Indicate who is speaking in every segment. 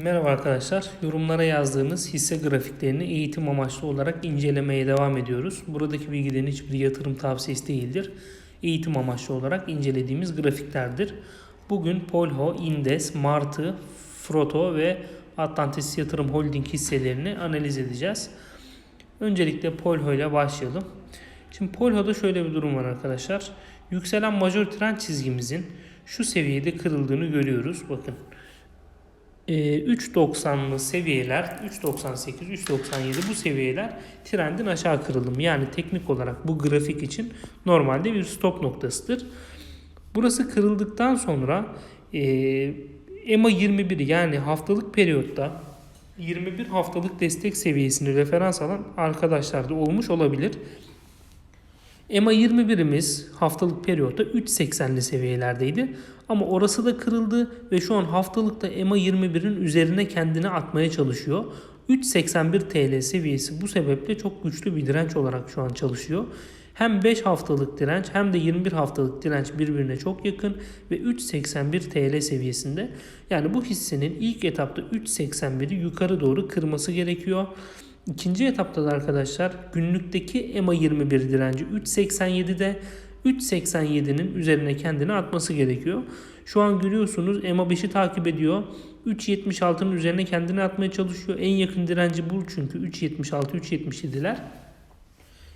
Speaker 1: Merhaba arkadaşlar. Yorumlara yazdığınız hisse grafiklerini eğitim amaçlı olarak incelemeye devam ediyoruz. Buradaki bilgilerin hiçbir yatırım tavsiyesi değildir. Eğitim amaçlı olarak incelediğimiz grafiklerdir. Bugün Polho, Indes, Martı, Froto ve Atlantis Yatırım Holding hisselerini analiz edeceğiz. Öncelikle Polho ile başlayalım. Şimdi Polho'da şöyle bir durum var arkadaşlar. Yükselen majör trend çizgimizin şu seviyede kırıldığını görüyoruz. Bakın 3.90'lı seviyeler 3.98 3.97 bu seviyeler trendin aşağı kırılımı yani teknik olarak bu grafik için normalde bir stop noktasıdır. Burası kırıldıktan sonra e, EMA 21 yani haftalık periyotta 21 haftalık destek seviyesini referans alan arkadaşlar da olmuş olabilir. EMA 21'imiz haftalık periyotta 3.80'li seviyelerdeydi. Ama orası da kırıldı ve şu an haftalıkta EMA 21'in üzerine kendini atmaya çalışıyor. 3.81 TL seviyesi bu sebeple çok güçlü bir direnç olarak şu an çalışıyor. Hem 5 haftalık direnç hem de 21 haftalık direnç birbirine çok yakın ve 3.81 TL seviyesinde. Yani bu hissenin ilk etapta 3.81'i yukarı doğru kırması gerekiyor. İkinci etapta da arkadaşlar günlükteki EMA 21 direnci 3.87'de 3.87'nin üzerine kendini atması gerekiyor. Şu an görüyorsunuz EMA 5'i takip ediyor. 3.76'nın üzerine kendini atmaya çalışıyor. En yakın direnci bu çünkü 3.76 3.77'ler.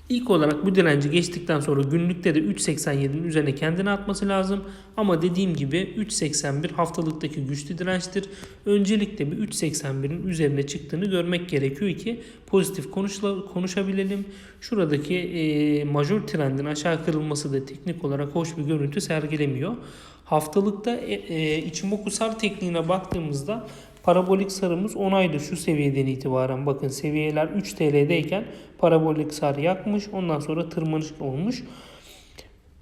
Speaker 1: İlk olarak bu direnci geçtikten sonra günlükte de 3.87'nin üzerine kendini atması lazım. Ama dediğim gibi 3.81 haftalıktaki güçlü dirençtir. Öncelikle bir 3.81'in üzerine çıktığını görmek gerekiyor ki pozitif konuşla, konuşabilelim. Şuradaki e, majör trendin aşağı kırılması da teknik olarak hoş bir görüntü sergilemiyor. Haftalıkta e, e, Ichimoku sar tekniğine baktığımızda Parabolik sarımız 10 aydır şu seviyeden itibaren bakın seviyeler 3 TL'deyken parabolik sar yakmış ondan sonra tırmanış olmuş.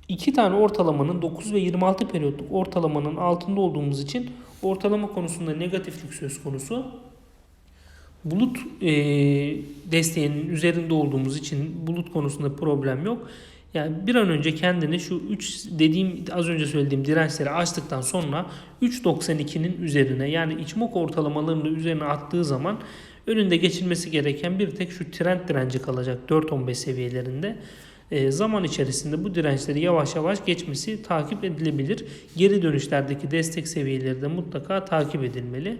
Speaker 1: İki tane ortalamanın 9 ve 26 periyotluk ortalamanın altında olduğumuz için ortalama konusunda negatiflik söz konusu. Bulut e, desteğinin üzerinde olduğumuz için bulut konusunda problem yok. Yani bir an önce kendini şu 3 dediğim az önce söylediğim dirençleri açtıktan sonra 3.92'nin üzerine yani içmok ortalamalarının üzerine attığı zaman önünde geçilmesi gereken bir tek şu trend direnci kalacak 4.15 seviyelerinde. E, zaman içerisinde bu dirençleri yavaş yavaş geçmesi takip edilebilir. Geri dönüşlerdeki destek seviyeleri de mutlaka takip edilmeli.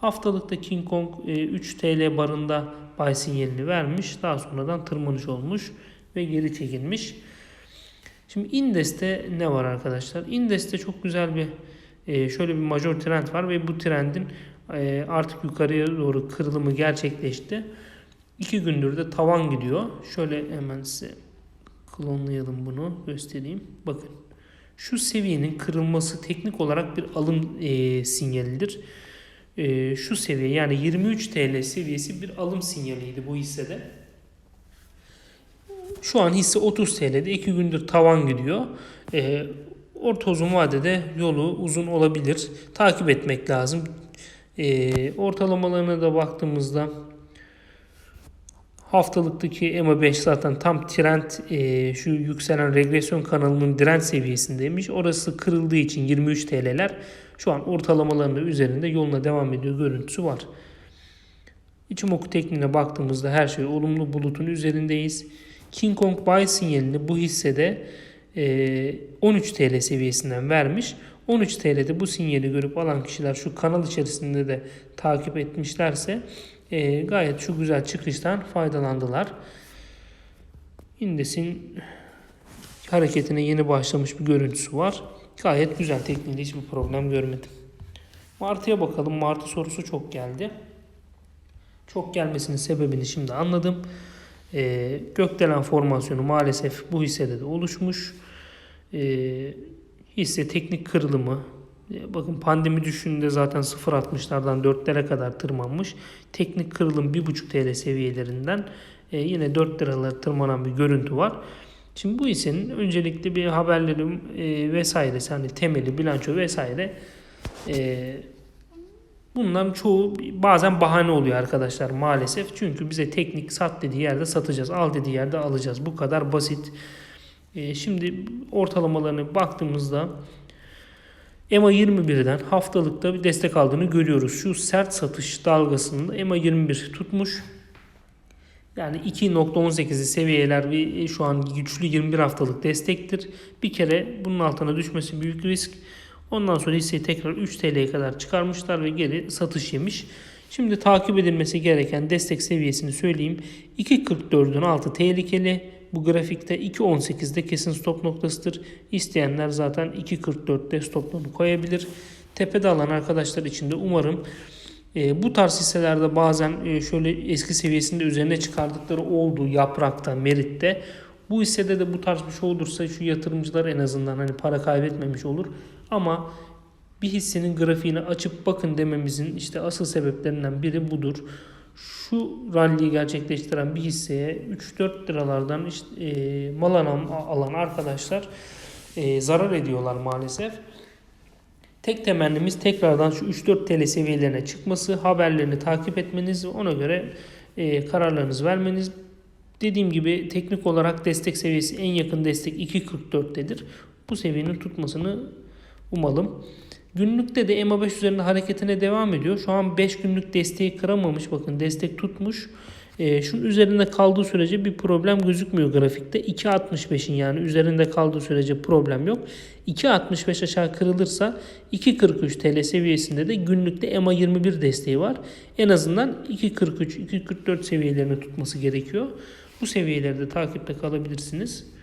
Speaker 1: Haftalıkta King Kong e, 3 TL barında buy sinyalini vermiş. Daha sonradan tırmanış olmuş ve geri çekilmiş. Şimdi Indes'te ne var arkadaşlar? Indes'te çok güzel bir e, şöyle bir major trend var ve bu trendin e, artık yukarıya doğru kırılımı gerçekleşti. İki gündür de tavan gidiyor. Şöyle hemen size klonlayalım bunu göstereyim. Bakın şu seviyenin kırılması teknik olarak bir alım e, sinyalidir. E, şu seviye yani 23 TL seviyesi bir alım sinyaliydi bu hissede. Şu an hisse 30 TL'de 2 gündür tavan gidiyor. E, orta uzun vadede yolu uzun olabilir. Takip etmek lazım. E, ortalamalarına da baktığımızda haftalıktaki EMA 5 zaten tam trend e, şu yükselen regresyon kanalının direnç seviyesindeymiş. Orası kırıldığı için 23 TL'ler şu an ortalamalarının üzerinde yoluna devam ediyor görüntüsü var. İçimoku tekniğine baktığımızda her şey olumlu bulutun üzerindeyiz. King Kong buy sinyalini bu hissede 13 TL seviyesinden vermiş. 13 TL'de bu sinyali görüp alan kişiler şu kanal içerisinde de takip etmişlerse e, gayet şu güzel çıkıştan faydalandılar. Indes'in hareketine yeni başlamış bir görüntüsü var. Gayet güzel tekniğinde hiçbir problem görmedim. Martı'ya bakalım. Martı sorusu çok geldi. Çok gelmesinin sebebini şimdi anladım. E, gökdelen formasyonu maalesef bu hissede de oluşmuş. E, hisse teknik kırılımı e, bakın pandemi düşününde zaten 0.60'lardan 4'lere kadar tırmanmış. Teknik kırılım 1.5 TL seviyelerinden e, yine 4 liralara tırmanan bir görüntü var. Şimdi bu hissenin öncelikle bir haberlerim e, vesaire hani temeli, bilanço vesaire e, Bunların çoğu bazen bahane oluyor arkadaşlar maalesef. Çünkü bize teknik sat dediği yerde satacağız. Al dediği yerde alacağız. Bu kadar basit. Ee, şimdi ortalamalarına baktığımızda EMA 21'den haftalıkta bir destek aldığını görüyoruz. Şu sert satış dalgasında EMA 21 tutmuş. Yani 2.18'i seviyeler ve şu an güçlü 21 haftalık destektir. Bir kere bunun altına düşmesi büyük risk. Ondan sonra hisseyi tekrar 3 TL'ye kadar çıkarmışlar ve geri satış yemiş. Şimdi takip edilmesi gereken destek seviyesini söyleyeyim. 2.44'ün altı tehlikeli. Bu grafikte 2.18'de kesin stop noktasıdır. İsteyenler zaten 2.44'te stoplarını koyabilir. Tepede alan arkadaşlar için de umarım e, bu tarz hisselerde bazen e, şöyle eski seviyesinde üzerine çıkardıkları oldu yaprakta, meritte. Bu hissede de bu tarz bir şey olursa şu yatırımcılar en azından hani para kaybetmemiş olur. Ama bir hissenin grafiğini açıp bakın dememizin işte asıl sebeplerinden biri budur. Şu rally'yi gerçekleştiren bir hisseye 3-4 liralardan işte, e, mal alan arkadaşlar e, zarar ediyorlar maalesef. Tek temennimiz tekrardan şu 3-4 TL seviyelerine çıkması, haberlerini takip etmeniz ve ona göre e, kararlarınızı vermeniz. Dediğim gibi teknik olarak destek seviyesi en yakın destek 2.44'tedir. Bu seviyenin tutmasını umalım. Günlükte de EMA 5 üzerinde hareketine devam ediyor. Şu an 5 günlük desteği kıramamış. Bakın destek tutmuş. E, şunun üzerinde kaldığı sürece bir problem gözükmüyor grafikte. 2.65'in yani üzerinde kaldığı sürece problem yok. 2.65 aşağı kırılırsa 2.43 TL seviyesinde de günlükte EMA 21 desteği var. En azından 2.43-2.44 seviyelerini tutması gerekiyor. Bu seviyelerde takipte kalabilirsiniz.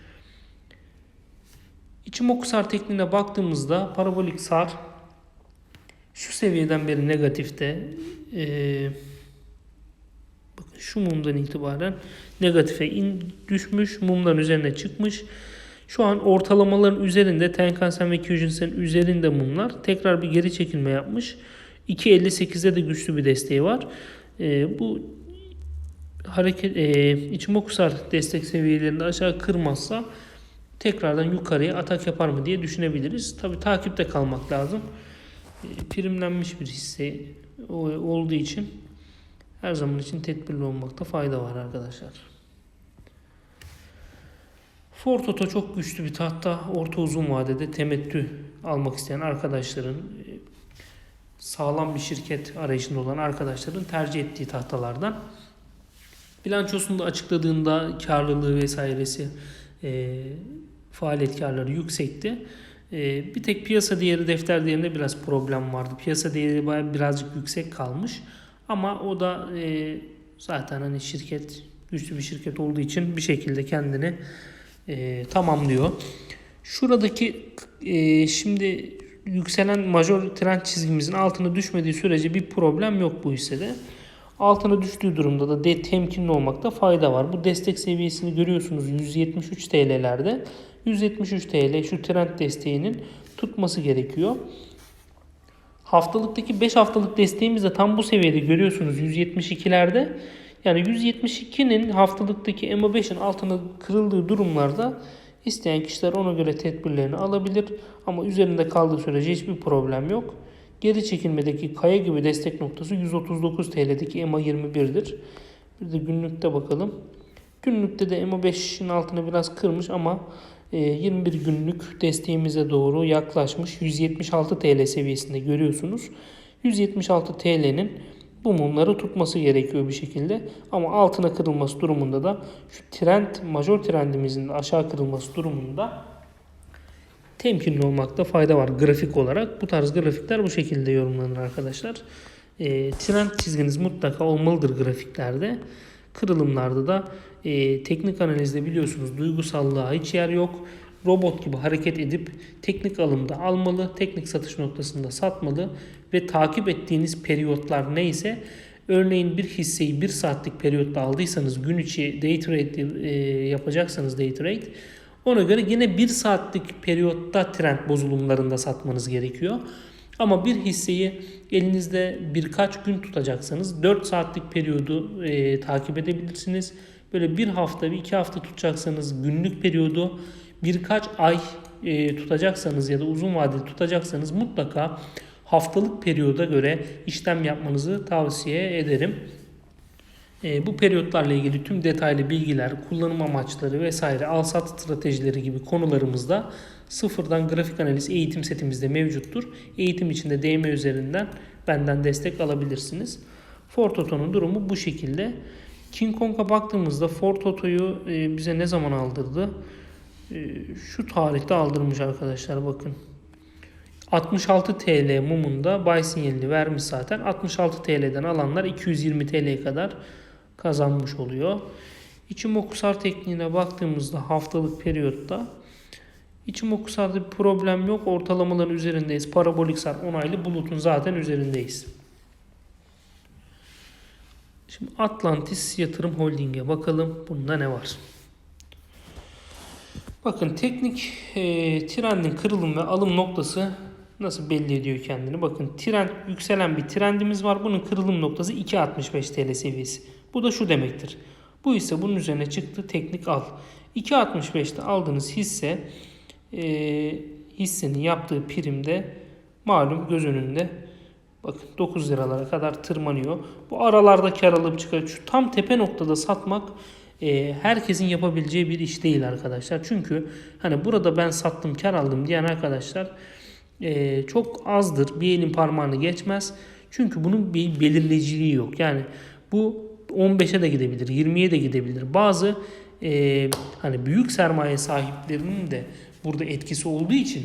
Speaker 1: İçim sar tekniğine baktığımızda parabolik sar şu seviyeden beri negatifte. Ee, bakın şu mumdan itibaren negatife in, düşmüş. Mumdan üzerine çıkmış. Şu an ortalamaların üzerinde Tenkan-sen ve Kyujin-sen üzerinde mumlar. Tekrar bir geri çekilme yapmış. 2.58'de de güçlü bir desteği var. Ee, bu hareket e, Ichimokusar destek seviyelerinde aşağı kırmazsa tekrardan yukarıya atak yapar mı diye düşünebiliriz. Tabi takipte kalmak lazım. E, primlenmiş bir hisse olduğu için her zaman için tedbirli olmakta fayda var arkadaşlar. Ford Auto çok güçlü bir tahta. Orta uzun vadede temettü almak isteyen arkadaşların e, sağlam bir şirket arayışında olan arkadaşların tercih ettiği tahtalardan. Bilançosunu da açıkladığında karlılığı vesairesi e, faaliyet karları yüksekti. E, bir tek piyasa değeri defter değerinde biraz problem vardı. Piyasa değeri birazcık yüksek kalmış. Ama o da e, zaten hani şirket güçlü bir şirket olduğu için bir şekilde kendini e, tamamlıyor. Şuradaki e, şimdi yükselen major trend çizgimizin altına düşmediği sürece bir problem yok bu hissede. Altına düştüğü durumda da de temkinli olmakta fayda var. Bu destek seviyesini görüyorsunuz 173 TL'lerde. 173 TL şu trend desteğinin tutması gerekiyor. Haftalıktaki 5 haftalık desteğimiz de tam bu seviyede görüyorsunuz 172'lerde. Yani 172'nin haftalıktaki EMA5'in altına kırıldığı durumlarda isteyen kişiler ona göre tedbirlerini alabilir. Ama üzerinde kaldığı sürece hiçbir problem yok. Geri çekilmedeki kaya gibi destek noktası 139 TL'deki EMA 21'dir. Bir de günlükte bakalım. Günlükte de EMA 5'in altına biraz kırmış ama 21 ee, günlük desteğimize doğru yaklaşmış 176 TL seviyesinde görüyorsunuz. 176 TL'nin bu mumları tutması gerekiyor bir şekilde. Ama altına kırılması durumunda da şu trend, major trendimizin aşağı kırılması durumunda temkinli olmakta fayda var grafik olarak. Bu tarz grafikler bu şekilde yorumlanır arkadaşlar. E, trend çizginiz mutlaka olmalıdır grafiklerde. Kırılımlarda da e, teknik analizde biliyorsunuz duygusallığa hiç yer yok. Robot gibi hareket edip teknik alımda almalı, teknik satış noktasında satmalı ve takip ettiğiniz periyotlar neyse örneğin bir hisseyi bir saatlik periyotta aldıysanız gün içi day trade e, yapacaksanız day trade ona göre yine bir saatlik periyotta trend bozulumlarında satmanız gerekiyor. Ama bir hisseyi elinizde birkaç gün tutacaksanız 4 saatlik periyodu e, takip edebilirsiniz. Böyle bir hafta, bir iki hafta tutacaksanız günlük periyodu birkaç ay e, tutacaksanız ya da uzun vadeli tutacaksanız mutlaka haftalık periyoda göre işlem yapmanızı tavsiye ederim. E, bu periyotlarla ilgili tüm detaylı bilgiler, kullanım amaçları vesaire, al-sat stratejileri gibi konularımızda sıfırdan grafik analiz eğitim setimizde mevcuttur. Eğitim içinde DM üzerinden benden destek alabilirsiniz. Ford Auto'nun durumu bu şekilde. King Kong'a baktığımızda Ford Auto'yu e, bize ne zaman aldırdı? E, şu tarihte aldırmış arkadaşlar bakın. 66 TL mumunda buy sinyalini vermiş zaten. 66 TL'den alanlar 220 TL'ye kadar kazanmış oluyor. İçimokusar tekniğine baktığımızda haftalık periyotta İçimokusar'da bir problem yok. Ortalamaların üzerindeyiz. Parabolik sar onaylı bulutun zaten üzerindeyiz. Şimdi Atlantis Yatırım Holding'e bakalım. Bunda ne var? Bakın teknik e, trendin kırılım ve alım noktası nasıl belli ediyor kendini? Bakın trend yükselen bir trendimiz var. Bunun kırılım noktası 2.65 TL seviyesi. Bu da şu demektir. Bu ise bunun üzerine çıktı teknik al. 2.65'te aldığınız hisse e, hissenin yaptığı primde malum göz önünde bakın 9 liralara kadar tırmanıyor. Bu aralarda kar alıp çıkıyor. Şu tam tepe noktada satmak e, herkesin yapabileceği bir iş değil arkadaşlar. Çünkü hani burada ben sattım kar aldım diyen arkadaşlar e, çok azdır. Bir elin parmağını geçmez. Çünkü bunun bir belirleyiciliği yok. Yani bu 15'e de gidebilir, 20'ye de gidebilir. Bazı e, hani büyük sermaye sahiplerinin de burada etkisi olduğu için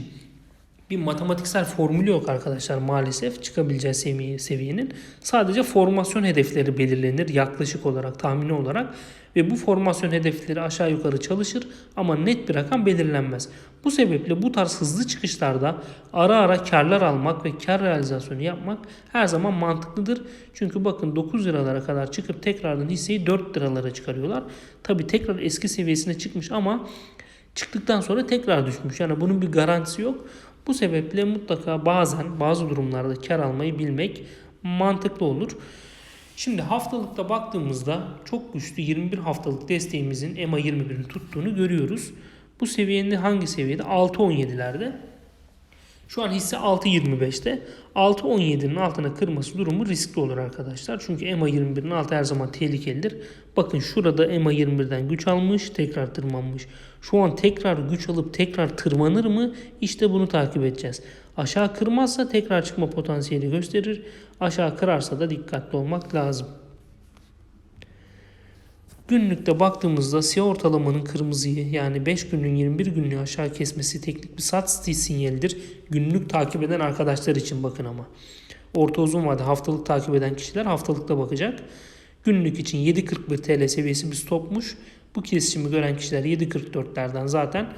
Speaker 1: bir matematiksel formülü yok arkadaşlar maalesef çıkabileceği seviye, seviyenin. Sadece formasyon hedefleri belirlenir yaklaşık olarak, tahmini olarak ve bu formasyon hedefleri aşağı yukarı çalışır ama net bir rakam belirlenmez. Bu sebeple bu tarz hızlı çıkışlarda ara ara karlar almak ve kar realizasyonu yapmak her zaman mantıklıdır. Çünkü bakın 9 liralara kadar çıkıp tekrardan hisseyi 4 liralara çıkarıyorlar. Tabi tekrar eski seviyesine çıkmış ama çıktıktan sonra tekrar düşmüş. Yani bunun bir garantisi yok. Bu sebeple mutlaka bazen bazı durumlarda kar almayı bilmek mantıklı olur. Şimdi haftalıkta baktığımızda çok güçlü 21 haftalık desteğimizin EMA 21'in tuttuğunu görüyoruz. Bu seviyenin hangi seviyede? 6.17'lerde. Şu an hisse 6.25'te. 6.17'nin altına kırması durumu riskli olur arkadaşlar. Çünkü EMA 21'in altı her zaman tehlikelidir. Bakın şurada EMA 21'den güç almış, tekrar tırmanmış. Şu an tekrar güç alıp tekrar tırmanır mı? İşte bunu takip edeceğiz. Aşağı kırmazsa tekrar çıkma potansiyeli gösterir. Aşağı kırarsa da dikkatli olmak lazım. Günlükte baktığımızda siyah ortalamanın kırmızıyı yani 5 günlüğün 21 günlüğü aşağı kesmesi teknik bir sat sinyalidir. Günlük takip eden arkadaşlar için bakın ama. Orta uzun vade haftalık takip eden kişiler haftalıkta bakacak. Günlük için 7.41 TL seviyesi bir stopmuş. Bu kesişimi gören kişiler 7.44'lerden zaten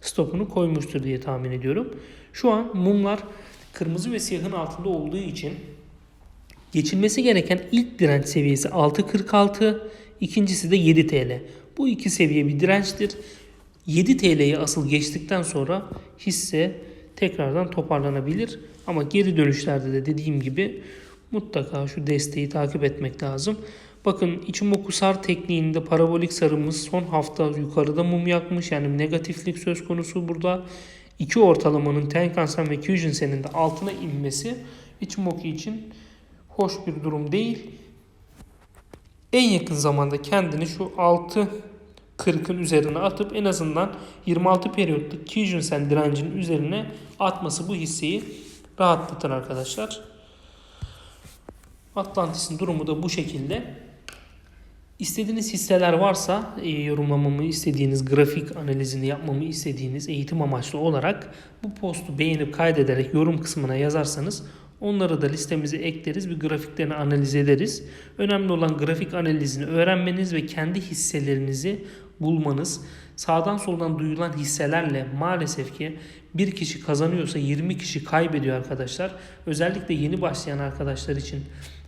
Speaker 1: stopunu koymuştur diye tahmin ediyorum. Şu an mumlar kırmızı ve siyahın altında olduğu için geçilmesi gereken ilk direnç seviyesi 6.46 İkincisi de 7 TL. Bu iki seviye bir dirençtir. 7 TL'yi asıl geçtikten sonra hisse tekrardan toparlanabilir. Ama geri dönüşlerde de dediğim gibi mutlaka şu desteği takip etmek lazım. Bakın Ichimoku-sar tekniğinde parabolik sarımız son hafta yukarıda mum yakmış. Yani negatiflik söz konusu burada. İki ortalamanın Tenkan-sen ve Kyujin-sen'in de altına inmesi Ichimoku için hoş bir durum değil en yakın zamanda kendini şu 6 40'ın üzerine atıp en azından 26 periyotluk Kijun-sen direncinin üzerine atması bu hisseyi rahatlatır arkadaşlar. Atlantis'in durumu da bu şekilde. İstediğiniz hisseler varsa e, yorumlamamı istediğiniz, grafik analizini yapmamı istediğiniz eğitim amaçlı olarak bu postu beğenip kaydederek yorum kısmına yazarsanız Onları da listemize ekleriz. Bir grafiklerini analiz ederiz. Önemli olan grafik analizini öğrenmeniz ve kendi hisselerinizi bulmanız. Sağdan soldan duyulan hisselerle maalesef ki bir kişi kazanıyorsa 20 kişi kaybediyor arkadaşlar. Özellikle yeni başlayan arkadaşlar için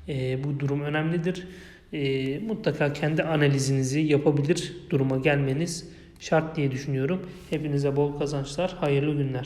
Speaker 1: e, bu durum önemlidir. E, mutlaka kendi analizinizi yapabilir duruma gelmeniz şart diye düşünüyorum. Hepinize bol kazançlar, hayırlı günler.